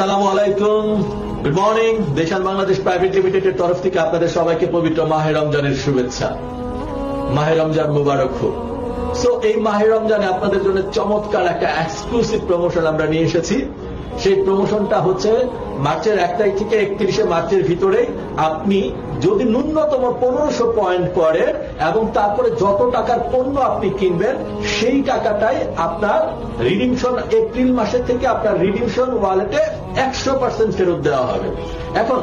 আসসালামু আলাইকুম। Good morning Deshan Bangladesh private লিমিটেডের তরফ থেকে আপনাদের সবাইকে পবিত্র মাহে রমজানের শুভেচ্ছা। মাহে রমজান মুবারক হোক। সো এই মাহে রমজানে আপনাদের জন্য চমৎকার একটা এক্সক্লুসিভ প্রমোশন আমরা নিয়ে এসেছি। সেই প্রমোশনটা হচ্ছে মার্চের এক তারিখ থেকে একত্রিশে মার্চের ভিতরে আপনি যদি ন্যূনতম পনেরোশো পয়েন্ট করেন এবং তারপরে যত টাকার পণ্য আপনি কিনবেন, সেই টাকাটাই আপনার রিডিমশন এপ্রিল মাসের থেকে আপনার রিডিমশন ওয়ালেটে একশো পার্সেন্ট ফেরত দেওয়া হবে। এখন,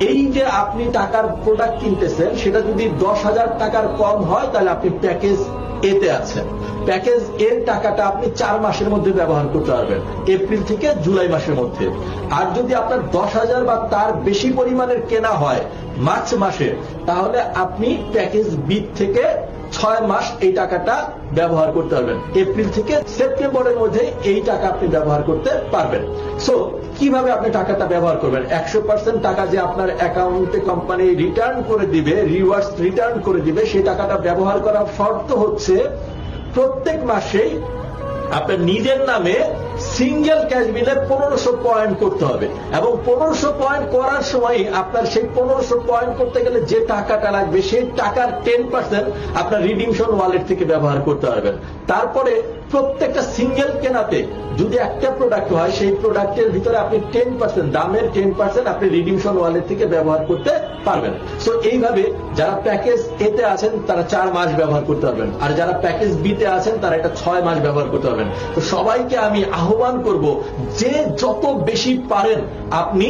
এই যে আপনি টাকার প্রোডাক্ট কিনতেছেন, সেটা যদি দশ হাজার টাকার কম হয়, তাহলে আপনি প্যাকেজ এতে আছে। প্যাকেজ এর টাকাটা আপনি চার মাসের মধ্যে ব্যবহার করতে পারবেন। এপ্রিল থেকে জুলাই মাসের মধ্যে। আর যদি আপনার দশ হাজার বা তার বেশি পরিমাণের কেনা হয় মার্চ মাসে, তাহলে আপনি প্যাকেজ বি থেকে ছয় মাস এই টাকাটা ব্যবহার করতে পারবেন। এপ্রিল থেকে সেপ্টেম্বরের মধ্যে এই টাকা আপনি ব্যবহার করতে পারবেন। সো কীভাবে আপনি টাকাটা ব্যবহার করবেন? একশো পার্সেন্ট টাকা যে আপনার অ্যাকাউন্টে কোম্পানি রিটার্ন করে দিবে রিওয়ার্স রিটার্ন করে দিবে, সেই টাকাটা ব্যবহার করার শর্ত হচ্ছে প্রত্যেক মাসেই আপনার নিজের নামে সিঙ্গেল ক্যাশ বিলে পনেরোশো পয়েন্ট করতে হবে। এবং পনেরোশো পয়েন্ট করার সময় আপনার সেই পনেরোশো পয়েন্ট করতে গেলে যে টাকাটা লাগবে, সেই টাকার টেন পার্সেন্ট আপনার রিডিমশন ওয়ালেট থেকে ব্যবহার করতে পারবেন। তারপরে প্রত্যেকটা সিঙ্গেল কেনাতে যদি একটা প্রোডাক্ট হয়, সেই প্রোডাক্টের ভিতরে আপনি টেন পার্সেন্ট দামের টেন পার্সেন্ট আপনি রিডিমশন ওয়ালেট থেকে ব্যবহার করতে পারবেন। সো এইভাবে যারা প্যাকেজ এতে আছেন, তারা চার মাস ব্যবহার করতে পারবেন। আর যারা প্যাকেজ বিতে আছেন, তারা এটা ছয় মাস ব্যবহার করতে পারবেন। তো সবাইকে আমি আহ্বান করব যে যত বেশি পারেন, আপনি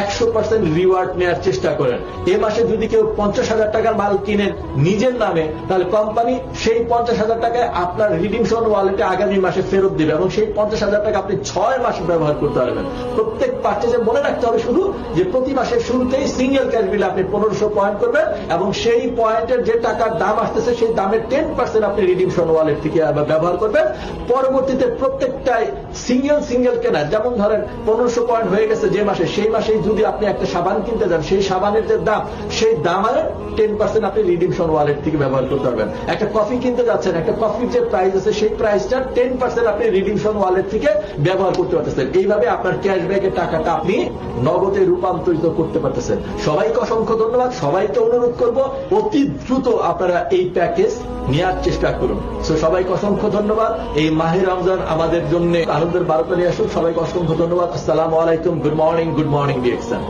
একশো পার্সেন্ট রিওয়ার্ড নেওয়ার চেষ্টা করেন। এ মাসে যদি কেউ পঞ্চাশ হাজার টাকার মাল কিনেন নিজের নামে, তাহলে কোম্পানি সেই পঞ্চাশ হাজার টাকায় আপনার রিডিমশন ওয়ালেটে আগামী মাসে ফেরত দিবে এবং সেই পঞ্চাশ হাজার টাকা আপনি ছয় মাস ব্যবহার করতে পারবেন। প্রত্যেক পার্চেজে মনে রাখতে হবে শুধু যে প্রতি মাসের শুরুতেই সিঙ্গেল ক্যাশ বিলে আপনি পনেরোশো পয়েন্ট করবেন এবং সেই পয়েন্টের যে টাকার দাম আসতেছে, সেই দামের টেন পার্সেন্ট আপনি রিডিমশন ওয়ালেট থেকে ব্যবহার করবেন। পরবর্তীতে প্রত্যেকটাই সিঙ্গেল সিঙ্গেল কেনা। যেমন ধরেন, পনেরোশো পয়েন্ট হয়ে গেছে যে মাসে, সেই মাসেই যদি আপনি একটা সাবান কিনতে যান, সেই সাবানের যে দাম, সেই দামের টেন পার্সেন্ট আপনি রিডিমশন ওয়ালেট থেকে ব্যবহার করতে পারবেন। একটা কফি কিনতে যাচ্ছেন, একটা কফির যে প্রাইস আছে, সেই প্রাইসটা টেন পার্সেন্ট আপনি রিডিমশন ওয়ালেট থেকে ব্যবহার করতে পারতেছেন। এইভাবে আপনার ক্যাশব্যাকের টাকাটা আপনি নগদে রূপান্তরিত করতে পারতেছেন। সবাইকে অসংখ্য ধন্যবাদ। সবাইকে অনুরোধ করব, অতি দ্রুত আপনারা এই প্যাকেজ নেওয়ার চেষ্টা করুন। তো সবাইকে অসংখ্য ধন্যবাদ। এই মাহে রমজান আমাদের জন্য আনন্দের বারোটা নিয়ে আসুন। সবাইকে অসংখ্য ধন্যবাদ। আসসালামু আলাইকুম। Good morning good morning DXN